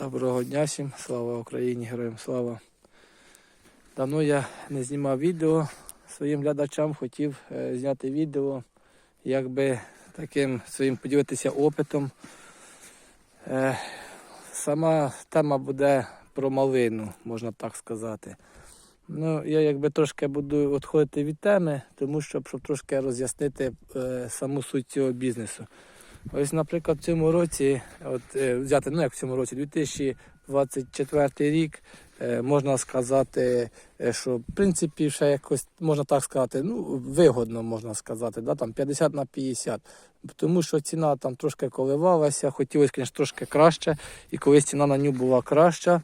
Доброго дня всім, слава Україні, героям слава. Давно я не знімав відео. Своїм глядачам хотів е, зняти відео, якби таким своїм поділитися опитом. Е, сама тема буде про малину, можна так сказати. Ну, я якби трошки буду відходити від теми, тому що щоб трошки роз'яснити е, саму суть цього бізнесу. Ось, наприклад, в цьому році, от е, взяти, ну як в цьому році, 2024 рік, е, можна сказати, е, що в принципі ще якось можна так сказати, ну вигодно можна сказати, да, там 50 на 50. Тому що ціна там трошки коливалася, хотілося, звісно, трошки краще, і колись ціна на ню була краща.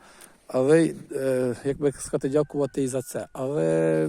Але, е, як би сказати, дякувати і за це. Але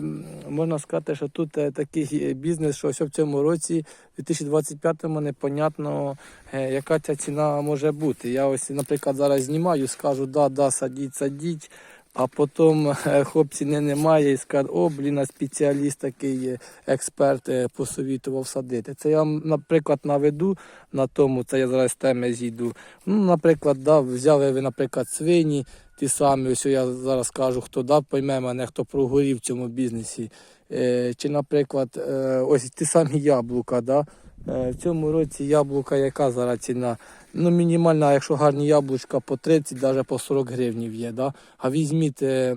можна сказати, що тут е, такий бізнес, що ось в цьому році, в 2025-му, непонятно, е, яка ця ціна може бути. Я ось, наприклад, зараз знімаю, скажу, да, да, садіть, садіть. А потім е, хлопці не немає і скажуть, о, блін, а спеціаліст такий е, експерт е, посовітував садити. Це я наприклад, наведу на тому, це я зараз теми зійду. Ну, наприклад, да, взяли ви, наприклад, свині, ті самі, ось я зараз кажу, хто да, пойме мене, хто прогорів в цьому бізнесі. Е, чи, наприклад, е, ось ті самі яблука. Да? Е, в цьому році яблука, яка зараз ціна? Ну, мінімальна, якщо гарні яблучка по 30, навіть по 40 гривнів є. Да? А візьміть, е,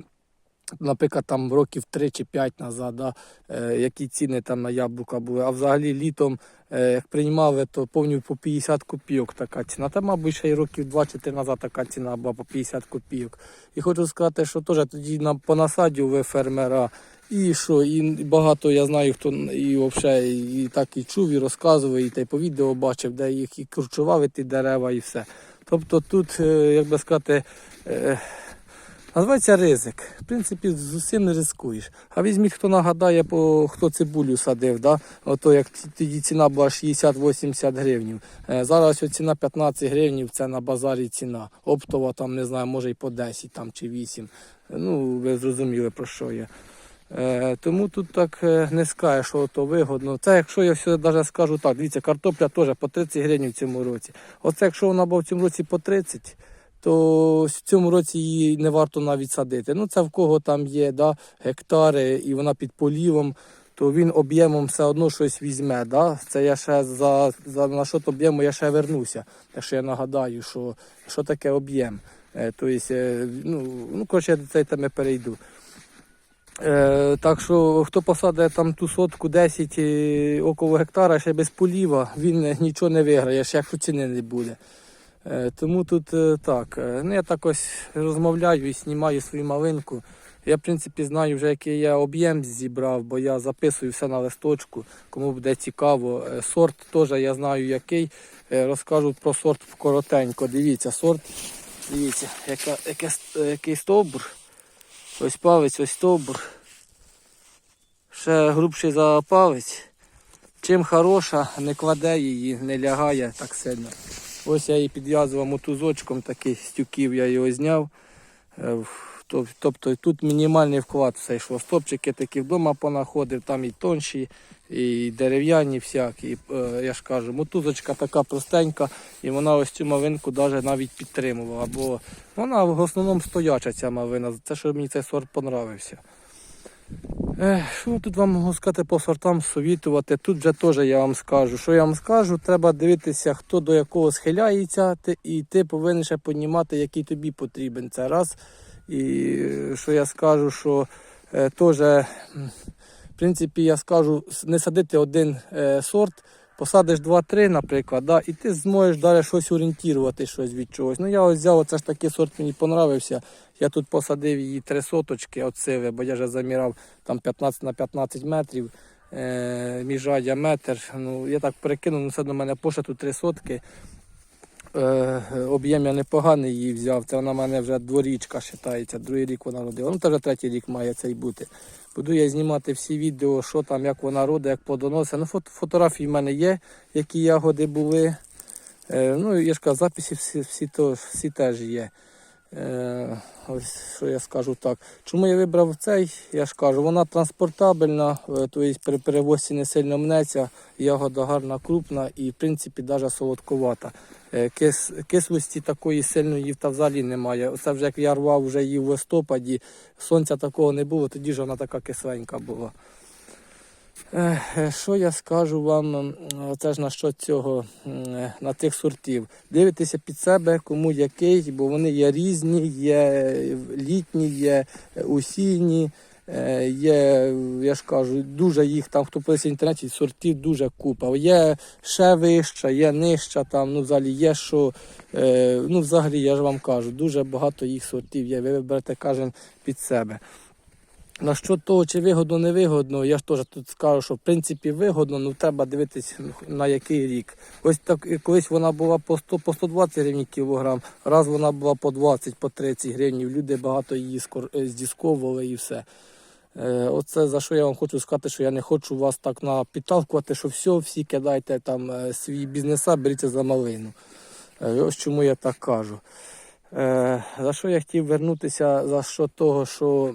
наприклад, там років 3 чи 5 назад, да? е, які ціни там на яблука були. А взагалі літом, е, як приймали, то повністю по 50 копійок така ціна. Та, мабуть, ще й років 2-4 назад така ціна була по 50 копійок. І хочу сказати, що теж тоді на понасадів фермера. І що, і багато я знаю, хто і взагалі і так і чув, і розказував, і та й по відео бачив, де їх і кручували ті дерева і все. Тобто тут, е, як би сказати, називається ризик. В принципі, з усім не ризикуєш. А візьміть, хто нагадає, хто цибулю садив, да? Ото як тоді ціна була 60-80 гривнів. Е, Зараз ціна 15 гривнів, це на базарі ціна. Оптова там, не знаю, може і по 10 там, чи 8. Ну, ви зрозуміли про що я. Е, тому тут так е, не скажеш, що то вигодно. Це якщо я все навіть скажу так, дивіться, картопля теж по 30 гривень в цьому році. Оце якщо вона була в цьому році по 30, то в цьому році її не варто навіть садити. Ну це в кого там є да, гектари і вона під полівом, то він об'ємом все одно щось візьме. Да? Це я ще за, за на що об'єму я ще вернуся. Так що я нагадаю, що, що таке об'єм. Е, Тобто, ну, ну коротше, я до цієї теми перейду. Е, так що хто посадить там ту сотку 10 е, около гектара ще без поліва, він нічого не виграє, ще якщо ціни не буде. Е, тому тут е, так. е, Ну, я так ось розмовляю і знімаю свою малинку. Я, в принципі, знаю вже, який я об'єм зібрав, бо я записую все на листочку, кому буде цікаво. Сорт теж я знаю який. Розкажу про сорт коротенько. Дивіться, сорт. Дивіться, яка, яке, який стовбур. Ось палець, ось стовбур. Ще грубший за палець. Чим хороша, не кладе її, не лягає так сильно. Ось я її підв'язував мотузочком, такий стюків я його зняв. Е, Тобто тут мінімальний вклад все йшло. Стопчики такі вдома понаходив, там і тонші, і дерев'яні всякі. Е, Я ж кажу, мотузочка така простенька, і вона ось цю мавинку даже навіть підтримувала. Бо вона в основному стояча ця мавина. Це що мені цей сорт понравився. Що тут вам можу сказати по сортам совітувати? Тут вже теж я вам скажу. Що я вам скажу, треба дивитися, хто до якого схиляється, і ти повинен ще понімати, який тобі потрібен. Це раз. І е, що я скажу, що е, теж, в принципі, я скажу, не садити один е, сорт, посадиш два-три, наприклад, да, і ти зможеш далі щось орієнтувати щось від чогось. Ну я ось взяв, оце ж такий сорт мені понравився. Я тут посадив її три соточки от бо я вже заміряв там 15 на 15 метрів. Е, міжрадя метр. Ну, я так перекинув, ну все до мене поша три сотки. Е, об'єм я непоганий її взяв. Це вона в мене вже дворічка вважається, другий рік вона родила. Ну, це вже третій рік має цей бути. Буду я знімати всі відео, що там, як вона родить, як плодоносить. Ну, фото, фотографії в мене є, які ягоди були. Е, ну, я ж кажу, записи всі, всі, то, всі теж є. Е, ось що я скажу так. Чому я вибрав цей? Я ж кажу, вона транспортабельна, тобто при перевозці не сильно мнеться, ягода гарна, крупна і в принципі навіть солодковата. Е, Кис, кислості такої сильної та взагалі немає. Оце вже як я рвав вже її в листопаді, сонця такого не було, тоді ж вона така кисленька була. Що я скажу вам, ж на що цього, на тих сортів. Дивитися під себе, кому який, бо вони є різні, є літні, є осінні, е, є, я ж кажу, дуже їх там, хто подивиться в інтернеті, сортів дуже купа. Є ще вища, є нижча, там, ну, взагалі є що. е, Ну, взагалі, я ж вам кажу, дуже багато їх сортів є. Ви виберете кожен під себе. На що того, чи вигодно, не вигодно, я ж теж тут скажу, що в принципі вигодно, ну треба дивитись на який рік. Ось так колись вона була по 100, по 120 гривень кілограм, раз вона була по 20, по 30 гривень. Люди багато її е, здісковували і все. Е, Оце за що я вам хочу сказати, що я не хочу вас так напідталкувати, що все, всі кидайте там е, свої бізнеса, беріться за малину. Е, Ось чому я так кажу. Е, За що я хотів вернутися, за що того, що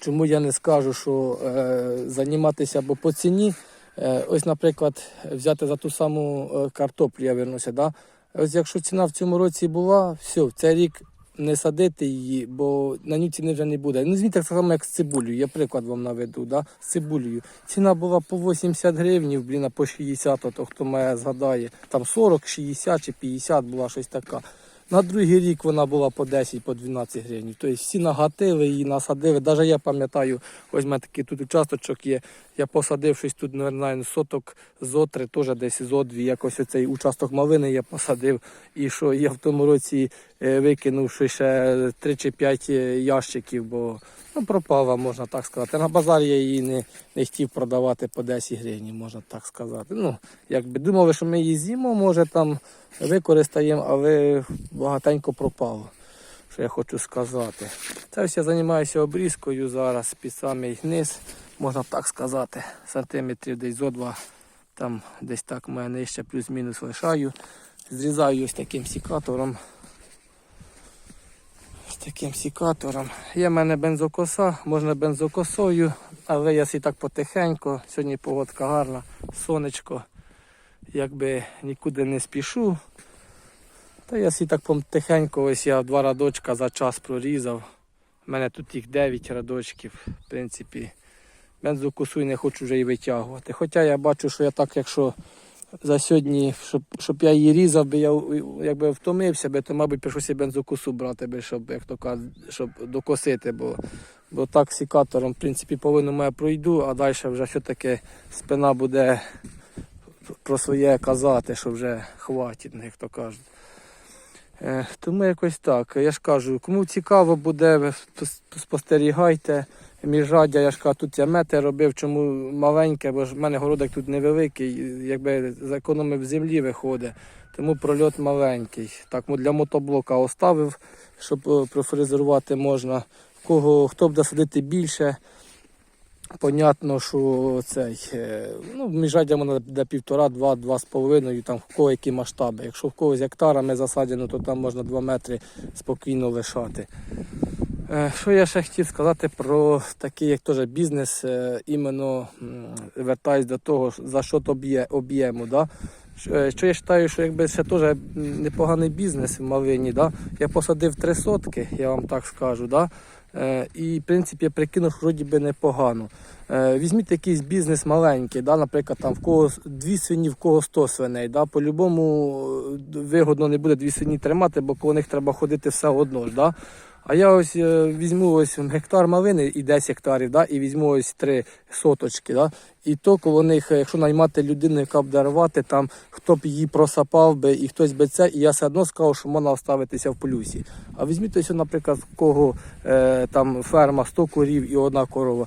Чому я не скажу, що е, займатися або по ціні. Е, ось, наприклад, взяти за ту саму е, картоплю, я вернуся. Да? Ось якщо ціна в цьому році була, все, в цей рік не садити її, бо на ній ціни вже не буде. Ну, звідти так само, як з цибулею. Я приклад вам наведу, да? з цибулею. Ціна була по 80 гривень, блін, а по 60, то хто мене згадає. Там 40, 60 чи 50 була щось така. На другий рік вона була по 10, по 12 гривень. Тобто всі нагатили її, насадили. Навіть я пам'ятаю, ось у мене такий тут участочок є. Я посадив щось тут, знаю, соток зотри, теж десь зодві. Якось оцей участок малини я посадив. І що я в тому році е, викинув ще- ще 3 чи 5 ящиків, бо ну, пропала, можна так сказати. На базарі я її не, не хотів продавати по 10 гривень, можна так сказати. Ну, якби думали, що ми її з'їмо, може там використаємо, але багатенько пропало. Що я хочу сказати. Це я займаюся обрізкою зараз під самий низ, можна так сказати, сантиметрів десь зо два, там десь так моя нижче плюс-мінус лишаю. Зрізаю ось таким сікатором. Ось таким сікатором. Є в мене бензокоса, можна бензокосою, але я сі так потихеньку. Сьогодні погодка гарна, сонечко. Якби нікуди не спішу. Та я сі так потихеньку, ось я два радочка за час прорізав. У мене тут їх 9 радочків, в принципі. Бензокосу і не хочу вже і витягувати. Хоча я бачу, що я так, якщо за сьогодні, щоб, щоб я її різав, би я якби втомився би, то, мабуть, прийшлося бензокосу брати би, щоб, як то кажуть, щоб докосити. Бо, бо так сікатором, в принципі, половину моя пройду, а далі вже все-таки спина буде про своє казати, що вже хватить, як то кажуть. Е, Тому якось так. Я ж кажу, кому цікаво буде, спостерігайте. Міжраддя, я ж кажу, тут я мети робив, чому маленьке, бо ж в мене городок тут невеликий, якби зекономив землі виходить. Тому прольот маленький. Так, для мотоблока оставив, щоб е, профрезерувати можна. Кого хто буде садити більше, Понятно, що цей, е, ну, міжраддя можна до півтора, два, два з половиною, там в кого які масштаби. Якщо в когось гектарами засаджено, то там можна два метри спокійно лишати. Е, Що я ще хотів сказати про такий, як теж бізнес, е, іменно вертаюсь до того, за що то б'є об'єму. Да? Що е, я вважаю, що якби ще теж непоганий бізнес в Малині. Да? Я посадив три сотки, я вам так скажу. Да? І, в принципі, я прикинув, що вроді би непогано. Візьміть якийсь бізнес маленький, да? наприклад, там в кого дві свині, в кого 100 свиней. Да? По-любому вигодно не буде дві свині тримати, бо коло них треба ходити все одно ж. Да? А я ось е, візьму ось гектар малини і 10 гектарів, да? і візьму ось три соточки. Да? І то коло них, е, якщо наймати людину, яка буде рвати, там хто б її просапав би і хтось би це, і я все одно сказав, що можна оставитися в плюсі. А візьміть ось, наприклад, в кого е, там ферма 100 корів і одна корова.